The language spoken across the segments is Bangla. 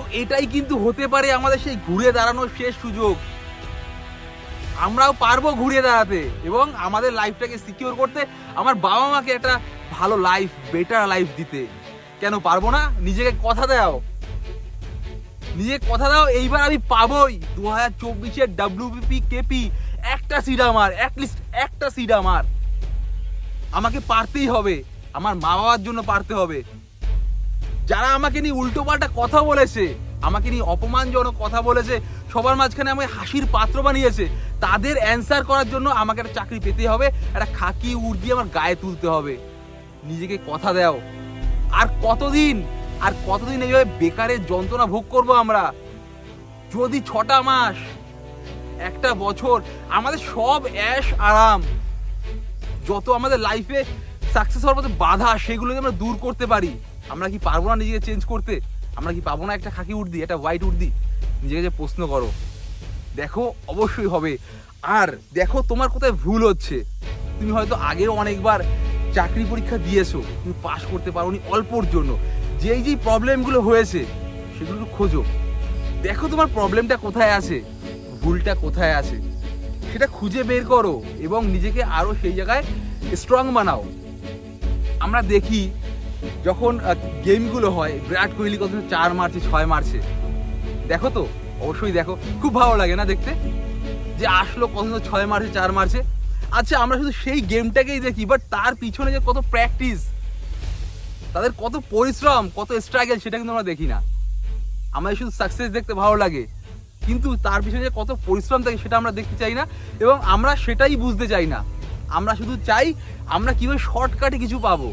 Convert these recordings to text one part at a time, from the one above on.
তো এটাই কিন্তু হতে পারে আমাদের সেই ঘুরে দাঁড়ানোর শেষ সুযোগ। আমরাও পারব ঘুরে দাঁড়াতে এবং আমাদের লাইফটাকে সিকিউর করতে, আমার বাবা মাকে একটা ভালো লাইফ বেটার লাইফ দিতে। কেন পারব না? নিজেকে কথা দাও। নিজেকে কথা দাও, এইবার আমি পাবোই। দু হাজার চব্বিশের ডাব্লিউবিপি কেপি একটা সিট আমার অ্যাটলিস্ট একটা সিট আমার। আমাকে পারতেই হবে। আমার মা বাবার জন্য পারতে হবে। যারা আমাকে নিয়ে উল্টো পাল্টা কথা বলেছে, আমাকে নিয়ে অপমানজনক কথা বলেছে, সবার মাঝখানে আমাকে হাসির পাত্র বানিয়েছে, তাদের অ্যান্সার করার জন্য আমাকে একটা চাকরি পেতে হবে, একটা খাকি উর্দি আমার গায়ে তুলতে হবে। নিজেকে কথা দাও। আর কতদিন আর কতদিন এইভাবে বেকারের যন্ত্রণা ভোগ করব আমরা? যদি ছটা মাস, একটা বছর, আমাদের সব অ্যাশ আরাম। যত আমাদের লাইফে সাকসেস হওয়ার মধ্যে বাধা, সেগুলো যদি আমরা দূর করতে পারি আমরা কি পারব না নিজেকে চেঞ্জ করতে? আমরা কি পাবো না একটা খাকি উর্দি একটা হোয়াইট উর্দি নিজেকে যে প্রশ্ন করো। দেখো, অবশ্যই হবে। আর দেখো, তোমার কোথায় ভুল হচ্ছে। তুমি হয়তো আগেও অনেকবার চাকরি পরীক্ষা দিয়েছ, তুমি পাশ করতে পারোনি অল্পর জন্য। যেই যেই প্রবলেমগুলো হয়েছে, সেগুলো খোঁজো। দেখো, তোমার প্রবলেমটা কোথায় আছে? ভুলটা কোথায় আছে? সেটা খুঁজে বের করো এবং নিজেকে আরও সেই জায়গায় স্ট্রং বানাও। আমরা দেখি যখন গেমগুলো হয়, বিরাট কোহলি কত চার মারছে, ছয় মারছে। দেখো তো? অবশ্যই দেখো। খুব ভালো লাগে না দেখতে? যে আসলো কত ছয় মারছে, চার মারছে। আচ্ছা আমরা শুধু সেই গেমটাকেই দেখি বাট তার পিছনে যে কত প্র্যাকটিস তাদের কত পরিশ্রম, কত স্ট্রাগল সেটা কিন্তু আমরা দেখি না। আমাদের শুধু সাকসেস দেখতে ভালো লাগে। কিন্তু তার পিছনে যে কত পরিশ্রম থাকে, সেটা আমরা দেখতে চাই না, এবং আমরা সেটাই বুঝতে চাই না। আমরা শুধু চাই, আমরা কীভাবে শর্টকাটে কিছু পাবো।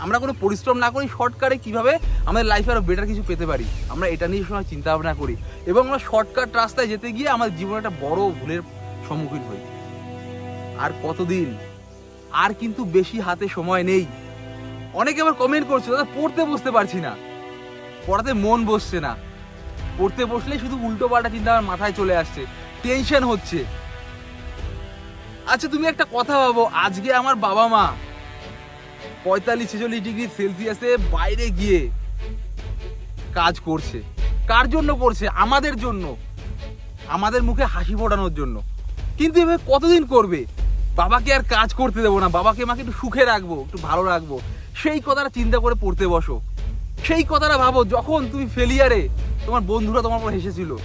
আমরা কোনো পরিশ্রম না করি শর্টকাটে কীভাবে আমাদের লাইফে আরও বেটার কিছু পেতে পারি? আমরা এটা নিয়ে সময় চিন্তা ভাবনা করি। এবং আমরা শর্টকাট রাস্তায় যেতে গিয়ে আমাদের জীবনে একটা বড় ভুলের সম্মুখীন হই। আর কতদিন? আর কিন্তু বেশি হাতে সময় নেই। অনেকে আবার কমেন্ট করছে, দাদা, পড়তে বসতে পারছি না। পড়াতে মন বসছে না। পড়তে বসলে শুধু উল্টো পাল্টা চিন্তা আমার মাথায় চলে আসছে। টেনশন হচ্ছে। আচ্ছা তুমি একটা কথা ভাবো, আজকে আমার বাবা মা পঁয়তাল্লিশ ছেচল্লিশ ডিগ্রি সেলসিয়াসে বাইরে গিয়ে কাজ করছে। কার জন্য করছে? আমাদের জন্য। আমাদের মুখে হাসি ফোটানোর জন্য। কিন্তু এভাবে কতদিন করবে? বাবাকে আর কাজ করতে দেবো না। বাবাকে মাকে একটু সুখে রাখব, একটু ভালো রাখব। সেই কথাটা চিন্তা করে পড়তে বসো। সেই কথাটা ভাবো, যখন তুমি ফেলিয়ারে তোমার বন্ধুরা তোমার উপর হেসেছিল,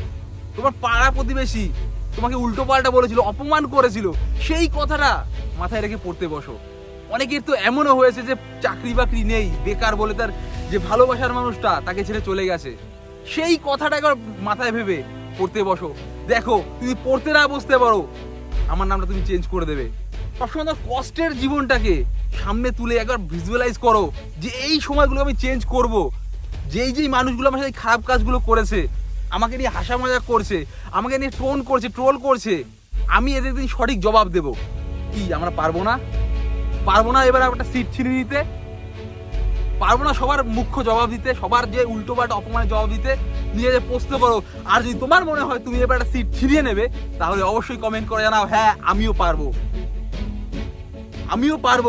তোমার পাড়া প্রতিবেশী তোমাকে উল্টো পাল্টা বলেছিল, অপমান করেছিল, সেই কথাটা মাথায় রেখে পড়তে বসো। অনেকের তো এমনও হয়েছে যে চাকরি বাকরি নেই, বেকার বলে তার যে ভালোবাসার মানুষটা তাকে ছেড়ে চলে গেছে। সেই কথাটা একবার মাথায় ভেবে পড়তে বসো। দেখো, তুমি পড়তে না বসতে পারো। আমার নামটা তুমি চেঞ্জ করে দেবে। সবসময় তোমার কষ্টের জীবনটাকে সামনে তুলে একবার ভিজুয়ালাইজ করো যে এই সময়গুলো আমি চেঞ্জ করব। যেই যেই মানুষগুলো আমার সাথে খারাপ কাজগুলো করেছে, আমাকে নিয়ে হাসা মজা করছে, আমাকে নিয়ে টোন করছে ট্রোল করছে, আমি এদের দিন সঠিক জবাব দেব। কি, আমরা পারব না? পারব না এবার একটা সিট ছিনিয়ে দিতে পারব না সবার মুখ্য জবাব দিতে, সবার যে উল্টো পাল্টা অপমানের জবাব দিতে নিজেদের প্রশ্ন করো আর যদি তোমার মনে হয় তুমি এবার একটা সিট ছিঁড়িয়ে নেবে, তাহলে অবশ্যই কমেন্ট করে জানাও হ্যাঁ আমিও পারব। আমিও পারব।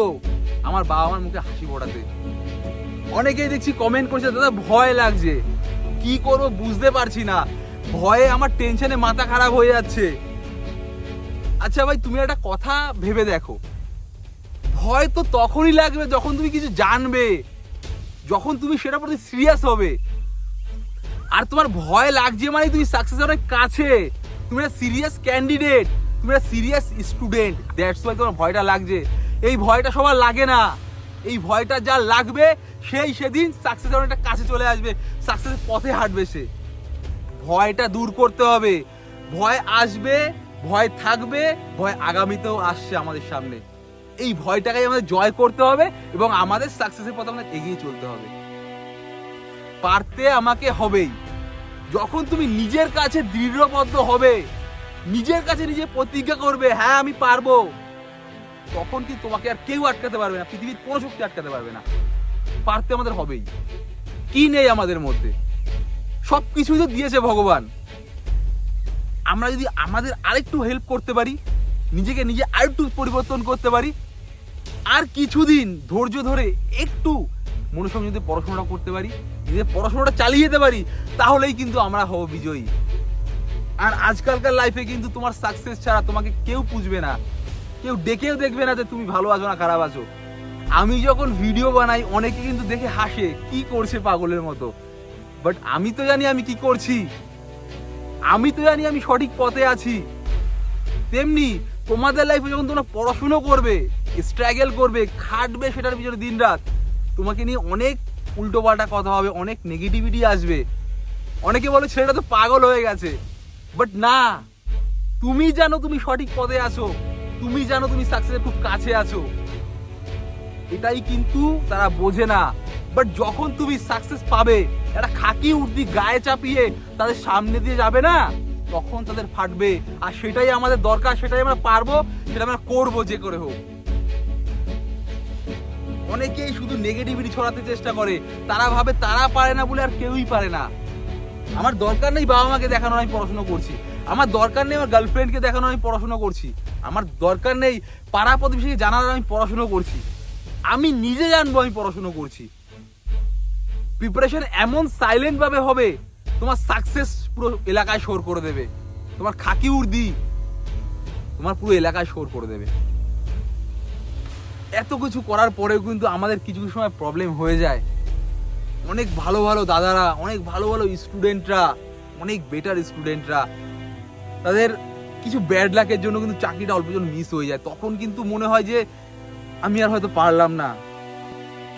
আমার বাবা মার মুখে হাসি ফোটাতে। অনেকেই দেখছি কমেন্ট করছে, দাদা, ভয় লাগছে। কি করব বুঝতে পারছি না। ভয়ে আমার টেনশনে মাথা খারাপ হয়ে যাচ্ছে। আচ্ছা ভাই, তুমি একটা কথা ভেবে দেখো। ভয় তো তখনই লাগবে যখন তুমি কিছু জানবে, যখন তুমি সেটার প্রতি সিরিয়াস হবে। আর তোমার ভয় লাগছে মানে তুমি সাকসেস অনেক কাছে। তুমি একটা সিরিয়াস ক্যান্ডিডেট তুমি একটা সিরিয়াস স্টুডেন্ট দ্যাটস ওয়াই তোমার ভয়টা লাগছে। এই ভয়টা সবার লাগে না। এই ভয়টা যা লাগবে, সেই সেদিন সাকসেস অনেকটা কাছে চলে আসবে। সাকসেসের পথে হাঁটবে সে। ভয়টা দূর করতে হবে। ভয় আসবে, ভয় থাকবে, ভয় আগামীতেও আসছে আমাদের সামনে। এই ভয়টাকে আমাদের জয় করতে হবে এবং আমাদের সাকসেসের পথে আমাদের এগিয়ে চলতে হবে। পারতে আমাকে হবেই। যখন তুমি নিজের কাছে দৃঢ়বদ্ধ হবে, নিজের কাছে নিজে প্রতিজ্ঞা করবে হ্যাঁ আমি পারব, তখন কি তোমাকে আর কেউ আটকাতে পারবে না, পৃথিবীর কোনো শক্তি আটকাতে পারবে না। পারতে আমাদের হবেই। কি নেই আমাদের মধ্যে? সব কিছুই তো দিয়েছে ভগবান। আমরা যদি আমাদের আরেকটু হেল্প করতে পারি, নিজেকে নিজে আরেকটু পরিবর্তন করতে পারি আর কিছুদিন ধৈর্য ধরে একটু মনুষ্য যদি পড়াশোনাটা করতে পারি, যদি পড়াশোনাটা চালিয়ে যেতে পারি, তাহলেই কিন্তু আমরা হব বিজয়ী। আর আজকালকার লাইফে কিন্তু তোমার সাকসেস ছাড়া তোমাকে কেউ পুষবে না। কেউ ডেকেও দেখবে না যে তুমি ভালো আছো না খারাপ আছো। আমি যখন ভিডিও বানাই, অনেকে কিন্তু দেখে হাসে, কি করছে পাগলের মতো? বাট আমি তো জানি আমি কি করছি। আমি তো জানি আমি সঠিক পথে আছি। তেমনি তোমাদের লাইফে যখন তোমরা পড়াশুনো করবে স্ট্রাগল করবে, খাটবে সেটার পিছনে দিন রাত তোমাকে নিয়ে অনেক উল্টো পাল্টা কথা হবে, অনেক নেগেটিভিটি আসবে। অনেকে বলে ছেলেটা তো পাগল হয়ে গেছে। বাট না, তুমি জানো তুমি সঠিক পথে আছো, তুমি জানো তুমি সাকসেসের খুব কাছে আছো। এটাই কিন্তু তারা বোঝে না। বাট যখন তুমি সাকসেস পাবে, একটা খাকি উর্দি গায়ে চাপিয়ে তাদের সামনে দিয়ে যাবে না, তখন তাদের ফাটবে। আর সেটাই আমাদের দরকার, সেটাই আমরা পারব, সেটা আমরা করব যে করে হোক। অনেকেই শুধু নেগেটিভিটি ছড়াতে চেষ্টা করে। তারা ভাবে তারা পারে না বলে আর কেউই পারে না। আমার দরকার নেই বাবা মাকে দেখানো আমি পড়াশোনা করছি। আমার দরকার নেই আমার গার্লফ্রেন্ডকে দেখানো আমি পড়াশোনা করছি। আমার দরকার নেই পাড়া প্রতিবেশীকে জানানোর আমি পড়াশোনা করছি। আমি নিজে জানব আমি পড়াশোনা করছি। প্রিপারেশন এমন সাইলেন্ট ভাবে হবে, তোমার সাকসেস পুরো এলাকায় শোর করে দেবে। তোমার খাকি উর্দি, তোমার পুরো এলাকায় শোর করে দেবে। এত কিছু করার পরেও কিন্তু আমাদের কিছু কিছু সময় প্রবলেম হয়ে যায়। অনেক ভালো ভালো দাদারা, অনেক ভালো ভালো স্টুডেন্টরা অনেক বেটার স্টুডেন্টরা তাদের কিছু ব্যাড লাকের জন্য কিন্তু চাকরিটা অল্প জন মিস হয়ে যায়। তখন কিন্তু মনে হয় যে, আমি আর হয়তো পারলাম না।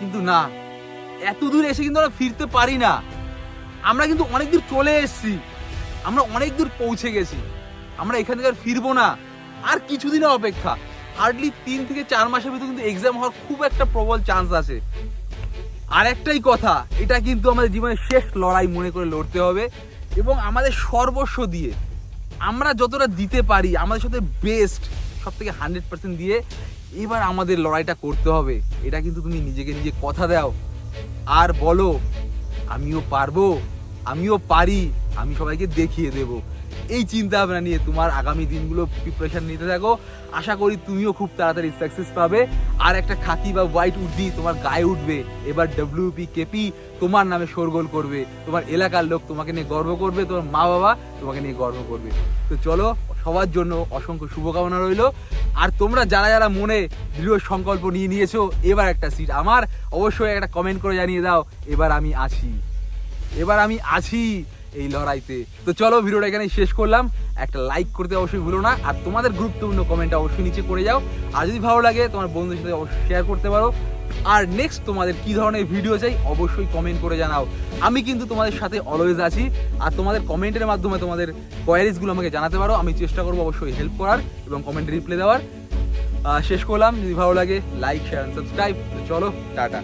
কিন্তু না, এত দূর এসে কিন্তু আমরা ফিরতে পারি না। আমরা কিন্তু অনেক দূর চলে এসেছি। আমরা অনেক দূর পৌঁছে গেছি। আমরা এখান থেকে আর ফিরবো না। আর কিছুদিনের অপেক্ষা। হার্ডলি তিন থেকে চার মাসের ভিতরে কিন্তু এক্সাম হওয়ার খুব একটা প্রবল চান্স আছে। আর একটাই কথা, এটা কিন্তু আমাদের জীবনের শেষ লড়াই মনে করে লড়তে হবে এবং আমাদের সর্বস্ব দিয়ে, আমরা যতটা দিতে পারি, আমাদের সাথে বেস্ট সব থেকে হান্ড্রেড পার্সেন্ট দিয়ে এবার আমাদের লড়াইটা করতে হবে। এটা কিন্তু তুমি নিজেকে নিজে কথা দাও আর বলো, আমিও পারব, আমিও পারি, আমি সবাইকে দেখিয়ে দেব। এই চিন্তা ভাবনা নিয়ে তোমার আগামী দিনগুলো প্রিপারেশন নিতে থাকো। আশা করি তুমিও খুব তাড়াতাড়ি সাকসেস পাবে। আর একটা খাকি বা হোয়াইট উডি তোমার গায়ে উঠবে। এবার ডব্লিউপি কেপি তোমার নামে শোরগোল করবে। তোমার এলাকার লোক তোমাকে নিয়ে গর্ব করবে, তোমার মা বাবা তোমাকে নিয়ে গর্ব করবে। তো চলো, সবার জন্য অসংখ্য শুভকামনা রইল। আর তোমরা যারা যারা মনে দৃঢ় সংকল্প নিয়ে নিয়েছো, এবার একটা সিট আমার। অবশ্যই একটা কমেন্ট করে জানিয়ে দাও। এবার আমি আছি। এবার আমি আছি। এই লড়াইতে। তো চলো ভিডিওটা এখানে শেষ করলাম। একটা লাইক করতে অবশ্যই ভুলো না। আর তোমাদের গুরুত্বপূর্ণ কমেন্টটা অবশ্যই নিচে করে যাও। আর যদি ভালো লাগে, তোমার বন্ধুদের সাথে অবশ্যই শেয়ার করতে পারো। আর নেক্সট তোমাদের কি ধরনের ভিডিও চাই, অবশ্যই কমেন্ট করে জানাও। আমি কিন্তু তোমাদের সাথে অলওয়েজ আছি। আর তোমাদের কমেন্টের মাধ্যমে তোমাদের কোয়ারিজগুলো আমাকে জানাতে পারো। আমি চেষ্টা করব অবশ্যই হেল্প করার এবং কমেন্ট রিপ্লাই দেওয়ার। শেষ করলাম। যদি ভালো লাগে লাইক শেয়ার সাবস্ক্রাইব চলো, টাটা।